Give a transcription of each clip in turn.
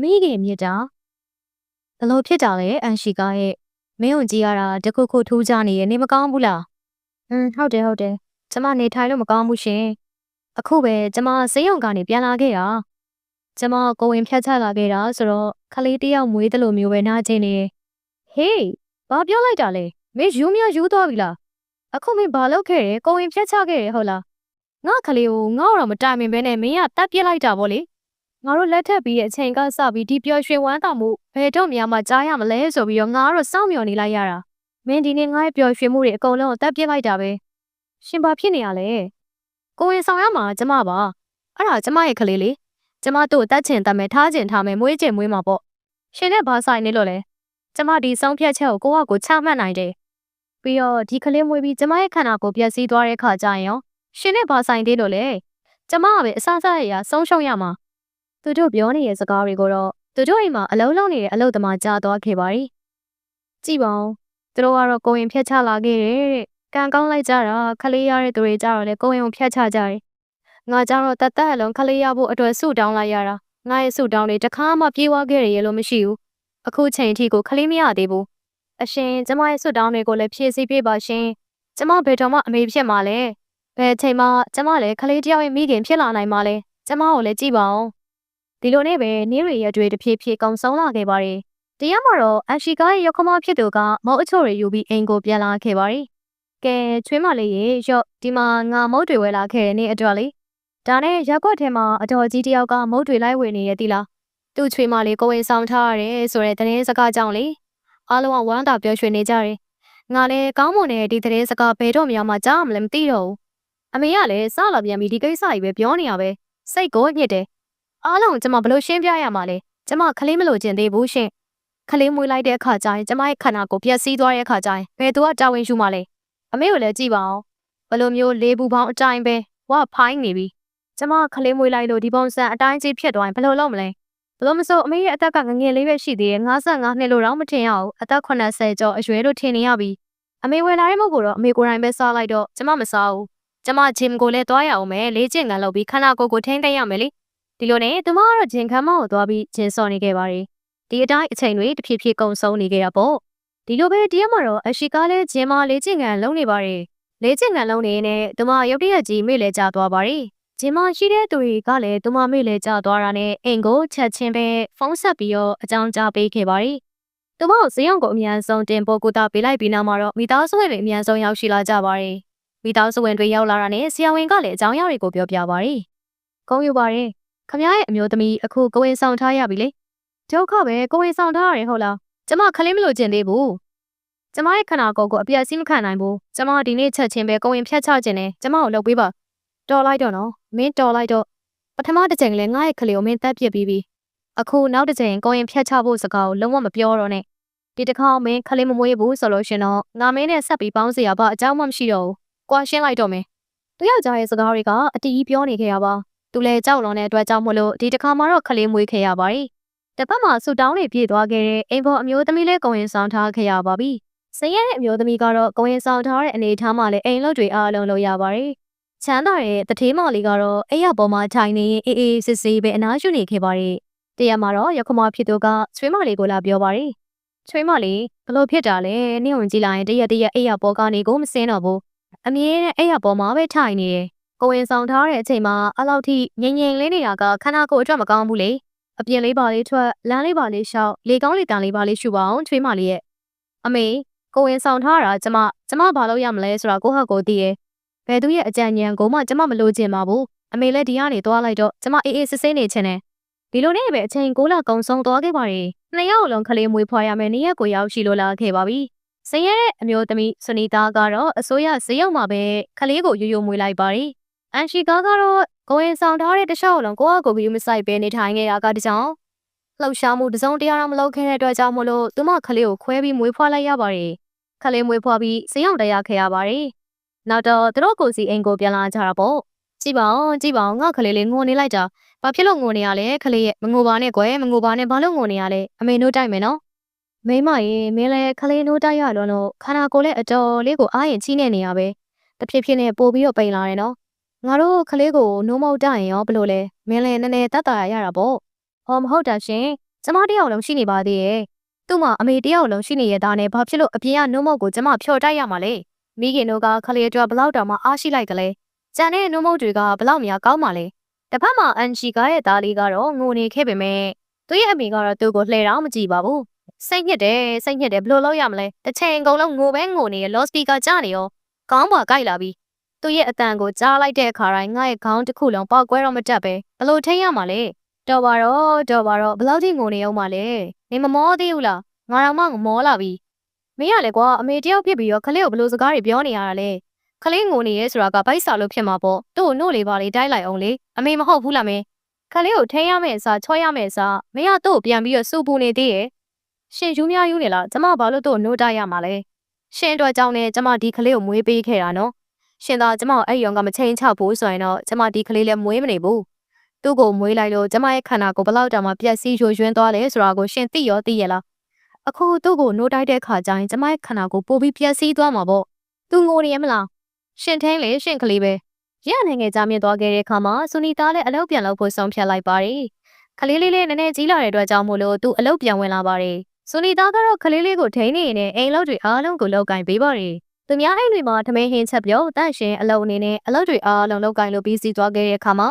မိခင်မြစ်တာဘလို့ဖြစ်တာလဲအန်ရှိကာရဲ့မင်းုံကြီးရတာတခုခုထူးခြားနေရဲ့နေမကောင်းဘူးလားဟမ်ဟုတ်တယ်ဟုတ်တယ်ကျမနေထိုင်လို့မကောင်းဘူးရှင်အခုပဲကျမစေးရုံကနေပြန်လာခဲ့တာကျမကိုဝင်ဖြတ်ချလာခဲ့တာဆိုတော့ခလေးတယောက်မွေးတယ်လို့မျိုးပဲနားချင်းနေဟေးဘာပြောလိုက်တာလဲမင်းယူမြယူသွားပြီလားအခုမင်းဘာလုပ်ခဲ့တယ်ကိုဝင်ဖြတ်ချခဲ့တယ်ဟုတ်လားငါခလေးကိုငါ့တော့မတိုင်မင်ပဲနဲ့မင်းကတတ်ပြစ်လိုက်တာဗောလေ ငါတို့လက်ထပ်ပြီးတဲ့အချိန်ကစပြီးဒီပျော်ရွှင်ဝမ်းသာမှုဘယ်တော့မှမကြားရမလဲဆိုပြီးတော့ငါကတော့စောင့်မျှော်နေလိုက်ရတာမင်းဒီနေ့ငါ့ရဲ့ပျော်ရွှင်မှုတွေအကုန်လုံးကိုတက်ပြစ်လိုက်တာပဲရှင်ဘာဖြစ်နေရလဲကိုဝင်ဆောင်ရမှာကျမပါအဲ့ဒါကျမရဲ့ကလေးလေကျမတို့ကိုတတ်ချင်တတ်မယ်ထားချင်ထားမယ်မွေးချင်မွေးမှာပေါ့ရှင်နဲ့ဘာဆိုင်နေလို့လဲကျမဒီဆုံးဖြတ်ချက်ကိုကိုယ့်ဟာကိုယ်ချမှတ်နိုင်တယ်ပြီးတော့ဒီကလေးမွေးပြီးကျမရဲ့ခန္ဓာကိုယ်ပျက်စီးသွားတဲ့ခါကျရင်ရောရှင်နဲ့ဘာဆိုင်သေးလို့လဲကျမကပဲအဆအဆရရဆုံးရှုံးရမှာ သူတို့ပြောနေတဲ့စကားတွေကိုတော့သူတို့အိမ်မှာအလုံးလုံးနေတဲ့အလုပ်သမားကြားသွားခဲ့ပါ ರಿ ကြည့်ပါဦးသူတို့ကတော့ကိုရင်ဖျက်ချလာခဲ့တယ်တဲ့ကံကောင်းလိုက်ကြတာခလေးရတဲ့သူတွေကြတော့လေကိုရင်ကိုဖျက်ချကြတယ်ငါကြတော့တတ်တတ်အလုံးခလေးရဖို့အတွက်ဆုတောင်းလိုက်ရတာငါရဲ့ဆုတောင်းတွေတစ်ခါမှပြေးသွားခဲ့ရရလို့မရှိဘူးအခုချိန်ထိကိုခလေးမရသေးဘူးအရှင်ကျမရဲ့ဆုတောင်းတွေကိုလည်းဖြည့်ဆည်းပေးပါရှင်ကျမဘယ်တော့မှအမေဖြစ်မှာလဲဘယ်အချိန်မှကျမလည်းခလေးတယောက်ရဲ့မိခင်ဖြစ်လာနိုင်မှာလဲကျမကိုလည်းကြည့်ပါဦး ဒီလိုနဲ့ပဲနေရီရက်တွေတဖြည်းဖြည်းကောင်းဆုံးလာခဲ့ပါတယ်။တရားမှာတော့အရှိကားရဲ့ရောက်ခမဖြစ်သူကမုတ်အချို့တွေယူပြီးအိမ်ကိုပြန်လာခဲ့ပါတယ်။ကဲချွေးမလေးရေရော့ဒီမှာငါမုတ်တွေဝယ်လာခဲ့တဲ့နေ့အတွက်လေ။ဒါနဲ့ရက်ကွက်ထဲမှာအတော်ကြီးတယောက်ကမုတ်တွေလိုက်ဝယ်နေရသေးလား။သူ့ချွေးမလေးကိုဝင်ဆောင်ထားရတယ်ဆိုတဲ့သတင်းစကားကြောင့်လေ။အားလုံးကဝမ်းသာပျော်ရွှင်နေကြတယ်။ငါလည်းကောင်းမွန်တဲ့ဒီသတင်းစကားဘယ်တော့မှကြားမလဲမသိတော့ဘူး။အမေကလည်းစလာပြန်ပြီးဒီကိစ္စကြီးပဲပြောနေရပဲ။စိတ်ကိုညစ်တယ် အားလုံးကျမဘလို့ရှင်းပြရမှာလဲကျမခလေးမလို့ကျင်သေးဘူးရှင်ခလေးမွေးလိုက်တဲ့အခါကျရင်ကျမရဲ့ခန္ဓာကိုယ်ပျက်စီးသွားတဲ့အခါကျရင်ဘယ်သူကတာဝန်ယူမှာလဲအမေကိုလည်းကြည့်ပါအောင်ဘလို့မျိုးလေးဘူးပေါင်းအတိုင်းပဲဝါဖိုင်းနေပြီကျမခလေးမွေးလိုက်လို့ဒီပုံစံအတိုင်းကြီးဖြစ်သွားရင်ဘယ်လိုလုပ်မလဲဘလို့မဆိုအမေရဲ့အသက်ကငငယ်လေးပဲရှိသေးတယ်55နှစ်လို့တော့မထင်ရဘူးအသက်80ကျော်အရွယ်လို့ထင်နေရပြီအမေဝယ်လာတဲ့မုတ်ကိုတော့အမေကိုယ်တိုင်ပဲစားလိုက်တော့ကျမမစားဘူးကျမဂျင်ကိုလည်းသွားရအောင်မယ်လေ့ကျင့်ကန်လုပ်ပြီးခန္ဓာကိုယ်ကိုထိန်းသိမ်းရမယ်လေ ဒီလိုနဲ့သူမကတော့ဂျင်ခမ်းမောင်းကိုသွားပြီးဂျင်စော်နေခဲ့ပါတယ်။ဒီအတိုင်းအချိန်တွေတဖြည်းဖြည်းကုန်ဆုံးနေခဲ့တာပေါ့။ဒီလိုပဲတရက်မှာတော့အရှိကားလဲဂျင်မာလေးကျင်ကန်လုံးနေပါတယ်။လေးကျင်ကန်လုံးနေနဲ့သူမရုတ်တရက်ကြီးမေ့လဲကျသွားပါတယ်။ဂျင်မာရှိတဲ့သူတွေကလည်းသူမမေ့လဲကျသွားတာနဲ့အိမ်ကိုချက်ချင်းပဲဖုန်းဆက်ပြီးတော့အကြောင်းကြားပေးခဲ့ပါတယ်။သူမကိုဈေးရောင်ကိုအမြန်ဆုံးတင်ပို့ကူတာပေးလိုက်ပြီးနောက်မှာတော့မိသားစုဝင်တွေအမြန်ဆုံးရောက်ရှိလာကြပါတယ်။မိသားစုဝင်တွေရောက်လာတာနဲ့ဆရာဝန်ကလည်းအကြောင်းအရာတွေကိုပြောပြပါတယ်။ဂုံယူပါတယ်။ ခမရဲ့အမျိုးသမီးအခုကိုဝင်ဆောင်ထားရပြီလေဒုက္ခပဲကိုဝင်ဆောင်ထားရတယ်ဟုတ်လားကျမခလေးမလို့ကျင်သေးဘူးကျမရဲ့ခန္ဓာကိုယ်ကိုအပြည့်အစည်းမခံနိုင်ဘူးကျမဒီနေ့ချက်ချင်းပဲကိုဝင်ဖြတ်ချခြင်းနဲ့ကျမကိုလုပ်ပေးပါတော်လိုက်တော့နော်မင်းတော်လိုက်တော့ပထမတစ်ချိန်ကလေးငါ့ရဲ့ခလေးကိုမင်းတက်ပြစ်ပြီးပြီအခုနောက်တစ်ချိန်ကိုဝင်ဖြတ်ချဖို့စကားကိုလုံးဝမပြောတော့နဲ့ဒီတစ်ခါမင်းခလေးမမွေးဘူးဆိုလို့ရှင်တော့ငါမင်းနဲ့ဆက်ပြီးပေါင်းစရာဘာအကြောင်းမှမရှိတော့ဘူးကွာရှင်းလိုက်တော့မယ်သူယောက်ျားရဲ့စကားတွေကအတီးကြီးပြောနေခဲ့ရပါ သူလည်းကြောက်လွန်တဲ့အတွက်ကြောင့်မို့လို့ဒီတစ်ခါမှတော့ခလေးမွေးခဲ့ရပါတယ်။တစ်ဖက်မှာဆူတောင်းတွေပြေးသွားခဲ့တဲ့အိမ်ပေါ်အမျိုးသမီးလေးကိုဝင်ဆောင်ထားခဲ့ရပါပြီ။ဆင်းရဲတဲ့အမျိုးသမီးကတော့ကိုဝင်ဆောင်ထားတဲ့အနေအထားမှာလည်းအိမ်လုပ်တွေအားလုံးလုပ်ရပါတယ်။ချမ်းသာတဲ့တထေးမော်လေးကတော့အိမ်ရပေါ်မှာထိုင်နေရင်အေးအေးစစ်စစ်ပဲအနားယူနေခဲ့ပါတယ်။တရက်မှာတော့ရခမဖြစ်သူကချွေးမလေးကိုလာပြောပါတယ်။ချွေးမလေးဘလို့ဖြစ်တာလဲနင့်ဝင်ကြည့်လိုက်ရင်တရက်တရက်အိမ်ရပေါ်ကနေကိုမစင်းတော့ဘူး။အမြဲတမ်းအိမ်ရပေါ်မှာပဲထိုင်နေတယ်။ ကိုဝင်ဆောင်ထားတဲ့အချိန်မှာအဲ့လောက်ထိငြိမ်ငြိမ်လေးနေတာကခန္ဓာကိုယ်အတွက်မကောင်းဘူးလေအပြင်လေးပါလေးထွက်လမ်းလေးပါလေးရှောက်လေကောင်းလေတန်လေးပါလေးရှူပါအောင်ချွေးမလေးရဲ့အမေကိုဝင်ဆောင်ထားတာကျမကျမဘာလို့ရမလဲဆိုတာကိုဟောက်ကိုသိရဲ့ဘယ်သူရဲ့အကြံဉာဏ်ကိုမှကျမမလိုချင်ပါဘူးအမေလည်းဒီကနေသွားလိုက်တော့ကျမအေးအေးစစ်စစ်နေချင်တယ်ဒီလိုနဲ့ပဲအချိန်6လကုံဆုံးသွားခဲ့ပါရီနှစ်ယောက်လုံးခလေးမွေးဖွားရမယ်နေ့ရက်ကိုရောက်ရှိလို့လာခဲ့ပါပြီစင်ရဲတဲ့အမျိုးသမီးဆွနီတာကတော့အစိုးရဈေးရောက်မှာပဲခလေးကိုရိုးရိုးမွေးလိုက်ပါရီ အန်ရှိကားကတော့ကိုရင်ဆောင်ထားတဲ့တခြားလုံးကိုကကိုကယူမဆိုင်ပဲနေထိုင်နေတာကတကြောင်လှုပ်ရှားမှုတစ်စုံတရာတော့မလုပ်ခဲ့တဲ့အတွက်ကြောင့်မို့လို့သူမခလေးကိုခွဲပြီးမွေးဖွားလိုက်ရပါတယ်ခလေးမွေးဖွားပြီးစင်းအောင်တရားခဲ့ရပါတယ်နောက်တော့သူတို့ကိုစီအိမ်ကိုပြန်လာကြတာပေါ့ကြည့်ပါဦးကြည့်ပါဦးငါခလေးလေးငိုနေလိုက်တာဘာဖြစ်လို့ငိုနေရလဲခလေးရဲ့မငိုပါနဲ့ကွယ်မငိုပါနဲ့ဘာလို့ငိုနေရလဲအမေတို့တိုက်မယ်နော်မိမရေမင်းလည်းခလေးတို့တိုက်ရလို့လို့ခန္ဓာကိုယ်လည်းအတော်လေးကိုအားရင်ချိနေနေရပဲတဖြည်းဖြည်းနဲ့ပို့ပြီးတော့ပိန်လာတယ်နော် ငါတို့ကလေးကိုနိုးမောက်တရင်ရောဘလို့လဲမင်းလည်းနည်းနည်းတတ်တာရရတာပေါ့ဟောမဟုတ်တာရှင်ကျမတယောက်လုံးရှိနေပါသေးရဲ့သူ့မှာအမေတယောက်လုံးရှိနေရတာနဲ့ဘာဖြစ်လို့အပြင်ကနှုတ်မုတ်ကိုကျမဖြော်တိုက်ရမှာလဲမိခင်တို့ကခလေးအတွက်ဘလောက်တောင်မှအားရှိလိုက်ကလေးကြံတဲ့နှုတ်မုတ်တွေကဘလောက်များကောင်းပါလဲတစ်ဖက်မှာအန်ချီကရဲ့သားလေးကတော့ငိုနေခဲ့ပေမဲ့သူ့ရဲ့အမေကတော့သူ့ကိုလှည့်တော့မကြည့်ပါဘူးစိတ်ညစ်တယ်စိတ်ညစ်တယ်ဘယ်လိုလုပ်ရမလဲတစ်ချိန်အကုန်လုံးငိုပဲငိုနေရလော့စပီကာကြားနေရောကောင်းပါကြိုက်လာပြီ သူ့ရဲ့အတန်ကိုကြားလိုက်တဲ့အခါတိုင်းငါ့ရဲ့ခေါင်းတစ်ခုလုံးပေါက်ကွဲတော့မတက်ပဲဘလို့ထိတ်ရမှာလဲတော်ပါတော့တော်ပါတော့ဘလောက်ထိငိုနေအောင်မလဲနေမမောသေးဘူးလားငါတော့မှမောလာပြီမင်းရလေကွာအမေတယောက်ဖြစ်ပြီးတော့ခလေးကိုဘလို့စကားတွေပြောနေရတာလဲခလေးငိုနေရဲဆိုတာကဗိုက်စာလို့ဖြစ်မှာပေါ့သူ့ကိုနှုတ်လေးပါလေးတိုက်လိုက်အောင်လေအမေမဟုတ်ဘူးလားမင်းခလေးကိုထိန်းရမယ့်အစားချောရမယ့်အစားမင်းကသူ့ကိုပြန်ပြီးတော့စူပူနေသေးရဲ့ရှင်ယူများယူနေလားကျမဘာလို့သူ့ကိုနှုတ်တိုက်ရမှာလဲရှင်အတွက်ကြောင့်နဲ့ကျမဒီခလေးကိုမွေးပေးခဲ့တာနော် ရှင်သာကျမကိုအဲ့ရုံကမချိန်ချဖို့ဆိုရင်တော့ကျမဒီကလေးလည်းမွေးမနေဘူးသူ့ကိုမွေးလိုက်လို့ကျမရဲ့ခန္ဓာကိုယ်ဘလောက်တောင်မှပြက်စီးရွှရွှင်းသွားလဲဆိုတာကိုရှင်သိရောသိရလားအခုသူ့ကိုနှိုးတိုက်တဲ့ခါကျရင်ကျမရဲ့ခန္ဓာကိုယ်ပိုပြီးပြက်စီးသွားမှာပေါ့သူငိုနေရမလားရှင်ထင်းလေရှင်ကလေးပဲရနိုင်ငယ်ကြမြင့်သွားခဲ့တဲ့ခါမှာဆူနီသားလည်းအလုပ်ပြန်လုပ်ဖို့ဆုံးဖြတ်လိုက်ပါတယ်ကလေးလေးလေးနည်းနည်းကြီးလာတဲ့အတွက်ကြောင့်မို့လို့သူအလုပ်ပြန်ဝင်လာပါတယ်ဆူနီသားကတော့ကလေးလေးကိုထိန်းနေရင်အိမ်လုပ်တွေအားလုံးကိုလောက်ကင်ပေးပါတယ် သူများအိမ်တွေမှာထမင်းဟင်းချက်ပြုတ်တန့်ရှင်အလုပ်အနေနဲ့အလုပ်တွေအားလုံးလောက်ကင်လို့ပြီးစီးသွားခဲ့တဲ့အခါမှာ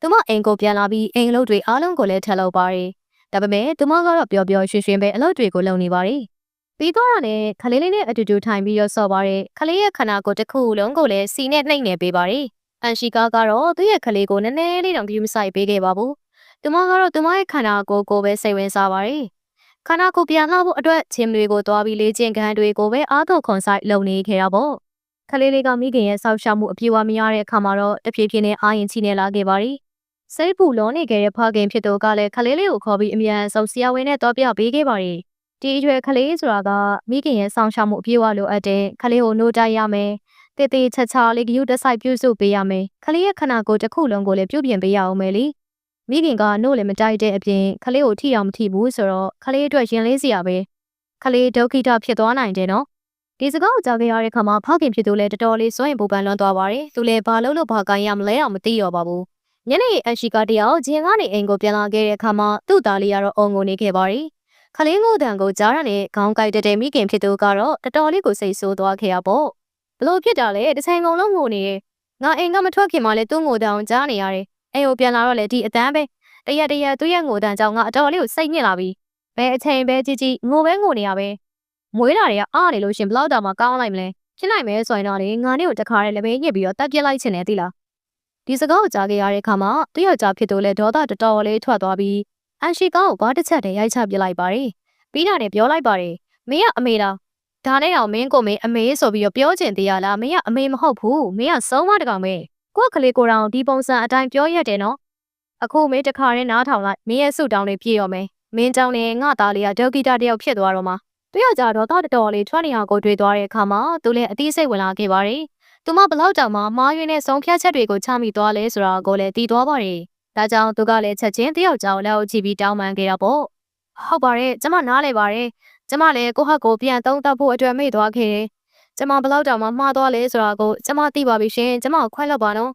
သူမအိမ်ကိုပြန်လာပြီးအိမ်အလုပ်တွေအားလုံးကိုလည်းထပ်လုပ်ပါတယ်ဒါပေမဲ့သူမကတော့ပျော်ပျော်ရွှင်ရွှင်ပဲအလုပ်တွေကိုလုပ်နေပါတယ်ပြီးတော့လည်းခလေးလေးနဲ့အတူတူထိုင်ပြီးတော့ဆော့ပါတယ်ခလေးရဲ့ခန္ဓာကိုယ်တစ်ခုလုံးကိုလည်းစီနဲ့နှိပ်နေပေးပါတယ်အန်ရှိကာကတော့သူ့ရဲ့ခလေးကိုနည်းနည်းလေးတောင်ကြည့်မဆိုင်ပေးခဲ့ပါဘူးသူမကတော့သူမရဲ့ခန္ဓာကိုယ်ကိုပဲစိတ်ဝင်စားပါတယ် ခန္ဓာကိုယ်ပြန်လာဖို့အတွက်ချင်းတွေကိုသွားပြီးလေ့ကျင့်ခန်းတွေကိုပဲအားထုတ်ခွန်ဆိုင်လုပ်နေခဲ့တာပေါ့ခလေးလေးကမိခင်ရဲ့ဆောက်ရှောက်မှုအပြေအဝမရတဲ့အခါမှာတော့တဖြည်းဖြည်းနဲ့အာရင်ချိနေလာခဲ့ပါရီစိတ်ပူလောနေခဲ့တဲ့ဖခင်ဖြစ်သူကလည်းခလေးလေးကိုခေါ်ပြီးအမြန်ဆုံးဆရာဝန်နဲ့တော့ပြပေးခဲ့ပါရီဒီအရွယ်ခလေးဆိုတာကမိခင်ရဲ့ဆောင်းရှောက်မှုအပြေအဝလိုအပ်တဲ့ခလေးကိုနှိုးတိုက်ရမယ်တေးသေးချာချာလေးဂယုတဆိုင်ပြုစုပေးရမယ်ခလေးရဲ့ခန္ဓာကိုယ်တစ်ခုလုံးကိုလည်းပြုပြင်ပေးရအောင်မယ်လी မိခင်ကနို့လည်းမတိုက်တဲ့အပြင်ခလေးကိုထိအောင်မထိဘူးဆိုတော့ခလေးအတွက်ရင်လေးစရာပဲခလေးဒုက္ခိတဖြစ်သွားနိုင်တယ်နော်ဒီစကားကိုကြားခဲ့ရတဲ့ခါမှာဖခင်ဖြစ်သူလည်းတော်တော်လေးစွန့်ရင်ပူပန်လွန်သွားပါတယ်သူလည်းဘာလို့လို့ဘာကိုင်းရမလဲအောင်မသိရောပါဘူးညနေအရှိကတယောက်ဂျင်ကနေအိမ်ကိုပြန်လာခဲ့တဲ့အခါမှာသူ့သားလေးကတော့အုံငိုနေခဲ့ပါတယ်ခလေးငိုတံကိုကြားရတဲ့ခေါင်းကိုက်တဲ့မိခင်ဖြစ်သူကတော့တော်တော်လေးကိုစိတ်ဆိုးသွားခဲ့ရပေါ့ဘလို့ဖြစ်တာလဲတစ်ချိန်ကုန်လုံးငိုနေတယ်ငါအိမ်ကမထွက်ခင်မှလည်းသူ့ငိုတံကိုကြားနေရတယ် အိမ်ကိုပြန်လာတော့လေဒီအတန်းပဲတရက်တရက်သူ့ရဲ့ငိုတန်ကြောင့်ငါအတော်လေးကိုစိတ်ညစ်လာပြီဘယ်အချိန်ပဲကြီးကြီးငိုပဲငိုနေရပဲမွေးလာတွေကအားနေလို့ရှင်ဘလောက်တောင်မှကောင်းလိုက်မလဲဖြစ်နိုင်မယ်ဆိုရင်တော့လေငါနဲ့ကိုတခါတည်းလည်းပဲညစ်ပြီးတော့တက်ပြစ်လိုက်ချင်တယ်သိလားဒီစကားကိုကြားခဲ့ရတဲ့အခါမှာသူ့ယောက်ျားဖြစ်သူလည်းဒေါသတော်တော်လေးထွက်သွားပြီးအန်ရှိကောင်းကိုဘာတစ်ချက်တည်းရိုက်ချပြလိုက်ပါတယ်ပြီးတာနဲ့ပြောလိုက်ပါတယ်မင်းကအမေလားဒါနဲ့အောင်မင်းကိုမင်းအမေဆိုပြီးတော့ပြောချင်သေးရလားမင်းကအမေမဟုတ်ဘူးမင်းကဆုံးမတကောင်ပဲ ကိုယ့်ကလေးကိုယ်တော်ဒီပုံစံအတိုင်းပြောရတယ်နော်အခုမင်းတခါရင်နားထောင်လိုက်မင်းရဲ့ဆုတောင်းလေးပြည့်ရောမယ်မင်းကြောင့်လည်းငါသားလေးကဒုက္ခိတတယောက်ဖြစ်သွားတော့မှာသူရကြတော့တော်တော်လေးထွက်နေအောင်ကိုတွေ့သွားတဲ့အခါမှာသူလည်းအသိစိတ်ဝင်လာခဲ့ပါတယ်သူမဘလောက်တောင်မှမားရွေးနဲ့ဆုံးဖြတ်ချက်တွေကိုချမိသွားလဲဆိုတာကိုလည်းသိသွားပါတယ်ဒါကြောင့်သူကလည်းချက်ချင်းတယောက်ကြောင်လက်ကိုကြည့်ပြီးတောင်းပန်ခဲ့တာပေါ့ဟုတ်ပါတယ်ကျမနားလဲပါတယ်ကျမလည်းကိုဟက်ကိုပြန်သုံးသပ်ဖို့အတွက်မေ့သွားခဲ့တယ် ကျမဘလောက်တောင်မှမှားသွားလဲဆိုတာကိုကျမသိပါပြီရှင်ကျမကိုခွင့်လွှတ်ပါနော်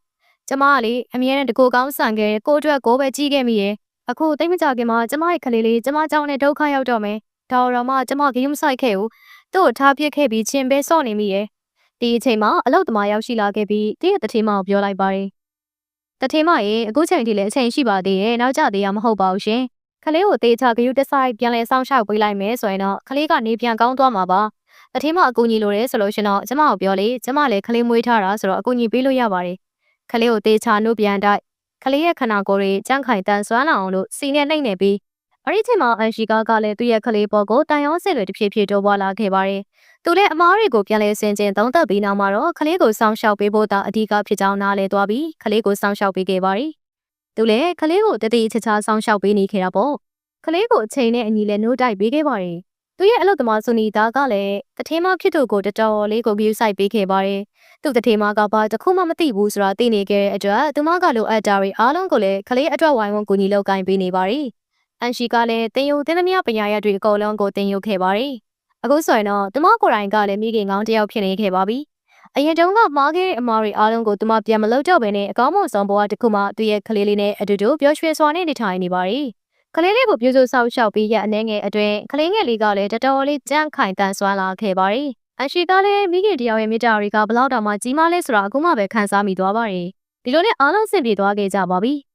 ကျမကလေအမြဲတမ်းတကူကောင်းဆန်ခဲ့ကိုအတွက်ကိုပဲကြီးခဲ့မိရဲ့အခုတိတ်မကြခင်မှာကျမရဲ့ကလေးလေးကျမကြောင့်နဲ့ဒုက္ခရောက်တော့မယ်ဒါတော့မှကျမဂိမ်းမဆိုင်ခဲ့ဘူးသူ့ကိုထားပစ်ခဲ့ပြီးချင်းပဲစော့နေမိရဲ့ဒီအချိန်မှာအလုတ်သမားရောက်ရှိလာခဲ့ပြီးတည့်ရတထေးမကိုပြောလိုက်ပါတယ်တထေးမရေအခုချိန်ထိလည်းအချိန်ရှိပါသေးရဲ့နောက်ကျသေးရမဟုတ်ပါဘူးရှင်ကလေးကိုတေးချဂယုတဆိုင်ပြန်လဲစောင့်ရှောက်ပေးလိုက်မယ်ဆိုရင်တော့ကလေးကနေပြန်ကောင်းသွားမှာပါ တထေးမအကူညီလိုတယ်ဆိုလို့ရှင်တော့ကျမကိုပြောလေကျမလည်းကလေးမွေးထားတာဆိုတော့အကူညီပေးလို့ရပါတယ်ခလေးကိုတေချာနှုတ်ပြန်တိုက်ခလေးရဲ့ခနာကိုယ်တွေကြန့်ခိုင်တန်ဆွမ်းလာအောင်လို့စီနဲ့နှိမ့်နေပြီးအဲ့ဒီချိန်မှာအန်ရှိကာကလည်းသူ့ရဲ့ခလေးပေါ်ကိုတန်ရောစစ်တွေတဖြည်းဖြည်းတိုးပွားလာခဲ့ပါတယ်။သူလည်းအမားတွေကိုပြန်လဲဆင်ကျင်သုံးသပ်ပြီးနောက်မှာတော့ခလေးကိုစောင့်ရှောက်ပေးဖို့သာအဓိကဖြစ်ကြောင်းနားလည်သွားပြီးခလေးကိုစောင့်ရှောက်ပေးခဲ့ပါတယ်။သူလည်းခလေးကိုတတိချာချာစောင့်ရှောက်ပေးနေခဲ့တာပေါ့။ခလေးကိုအချိန်နဲ့အညီလဲနှိုးတိုက်ပေးခဲ့ပါတယ်။ သူရဲ့အလုပ်သမားဆူနီသားကလည်းတထင်းမဖြစ်သူကိုတတော်လေးကို view ဆိုင်ပေးခဲ့ပါတယ်။သူ့တထင်းမကဘာတခုမှမသိဘူးဆိုတာသိနေခဲ့တဲ့အတွက်သူမကလိုအပ်တာတွေအားလုံးကိုလည်းခလေးအတွက်ဝိုင်းဝန်းကူညီလုပ်ကိုင်ပေးနေပါတယ်။အန်ရှိကလည်းတင်ယူတင်သမျှပညာရပ်တွေအကုန်လုံးကိုတင်ယူခဲ့ပါတယ်။အခုဆိုရင်တော့သူမကိုယ်တိုင်ကလည်းမိခင်ကောင်းတစ်ယောက်ဖြစ်နေခဲ့ပါပြီ။အရင်တုန်းကမားခဲ့တဲ့အမားတွေအားလုံးကိုသူမပြန်မလုပ်တော့ဘဲနဲ့အကောင်းမွန်ဆုံးဘဝတစ်ခုမှသူ့ရဲ့ကလေးလေးနဲ့အတူတူပျော်ရွှင်စွာနဲ့နေထိုင်နေပါတယ်။ ကလေးလေးကိုပြုစုဆောက်ရှောက်ပြီးရအနေငယ်အတွင်းကလေးငယ်လေးကလည်းတော်တော်လေးကြမ်းခိုင်တန်ဆွမ်းလာခဲ့ပါတယ်။အန်ရှီကလည်းမိခင်တယောက်ရဲ့မိတ္တာတွေကဘလောက်တောင်မှကြီးမားလဲဆိုတာအခုမှပဲခန်းစားမိသွားပါတယ်။ဒီလိုနဲ့အားလုံးဆင်ပြေသွားခဲ့ကြပါပြီ။